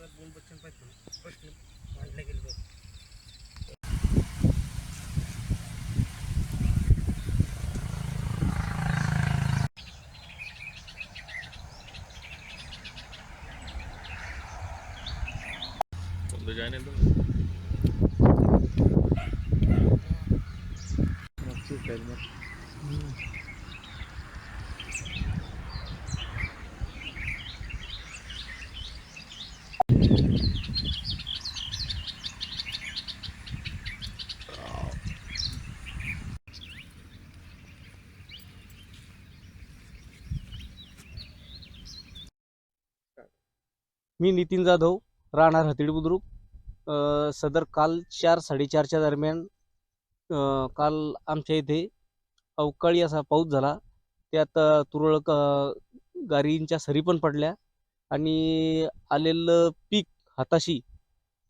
त्याला दोन बच्चन पाहिजे प्रश्न मांडले गेले बघ तुमचं जॉईन आहे मी नितीन जाधव राहणार हतिडी बुद्रुक. सदर काल चार साडेचारच्या दरम्यान काल आमच्या इथे अवकाळी असा पाऊस झाला. त्यात तुरळक गारींच्या सरी पण पडल्या. आणि आलेलं पीक हाताशी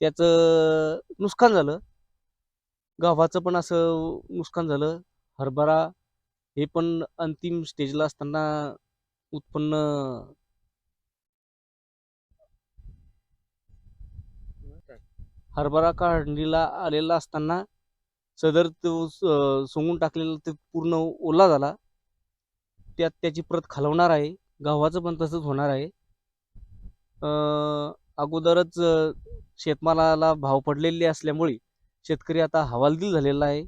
त्याचं नुकसान झालं. गव्हाचं पण असं नुकसान झालं. हरभरा हे पण अंतिम स्टेजला असताना उत्पन्न हरभरा काढणीला आलेला असताना सदर तो सोंगून टाकलेला ते पूर्ण ओला झाला. त्यात त्याची प्रत खालवणार आहे. गव्हाचं पण तसंच होणार आहे. अगोदरच शेतमालाला भाव पडलेले असल्यामुळे शेतकरी आता हवालदिल झालेला आहे.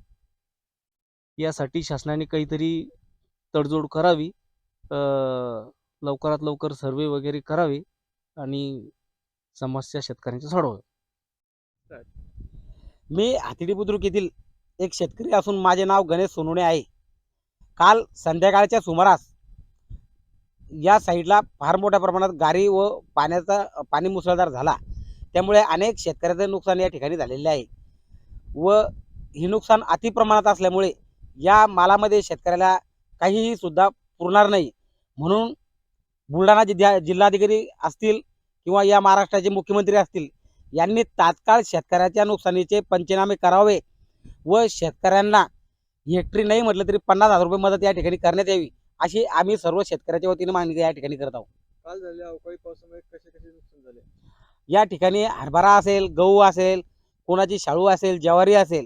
यासाठी शासनाने काहीतरी तडजोड करावी. लवकरात लवकर सर्वे वगैरे करावे आणि समस्या शेतकऱ्यांच्या सोडवाव्या. मी हातिडी बुद्रुक येथील एक शेतकरी असून माझे नाव गणेश सोनुणे आहे. काल संध्याकाळच्या सुमारास या साईडला फार मोठ्या प्रमाणात गारी व पाण्याचा पाणी मुसळधार झाला. त्यामुळे अनेक शेतकऱ्याचं नुकसान या ठिकाणी झालेले आहे. व ही नुकसान अतिप्रमाणात असल्यामुळे या मालामध्ये शेतकऱ्याला काहीही सुद्धा पुरणार नाही. म्हणून बुलढाणा जिल्हा जिल्हाधिकारी असतील किंवा या महाराष्ट्राचे मुख्यमंत्री असतील यांनी तात्काळ शेतकऱ्याच्या नुकसानीचे पंचनामे करावे व शेतकऱ्यांना हेक्टरी नाही म्हटलं तरी पन्नास हजार रुपये मदत या ठिकाणी करण्यात यावी. अशी आम्ही सर्व शेतकऱ्याच्या वतीने मागणी या ठिकाणी करत आहोत. काल झाले अवकाळी पावसामुळे कसे कसे नुकसान झाले? या ठिकाणी हरभरा असेल गहू असेल कोणाची शाळू असेल ज्वारी असेल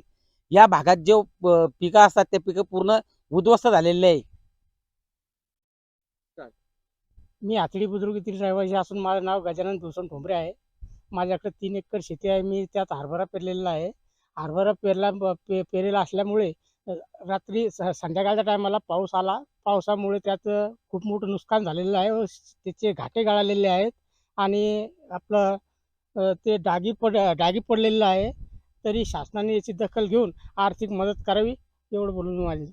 या भागात जे पिकं असतात ते पिकं पूर्ण उद्ध्वस्त झालेले आहे. मी आतडी बुद्रुक येथील रहिवासी असून माझं नाव गजानन भूषण ठोंबरे आहे. माझ्याकडे तीन एकर शेती आहे. मी त्यात हरभरा पेरलेला आहे. हरभरा पेरला पे पेरेला असल्यामुळे रात्री स संध्याकाळच्या टायमाला पाऊस आला. पावसामुळे त्यात खूप मोठं नुकसान झालेलं आहे. व त्याचे घाटे गळालेले आहेत. आणि आपलं ते डागी पड डागी पडलेलं आहे. तरी शासनाने याची दखल घेऊन आर्थिक मदत करावी एवढं बोलून माझी.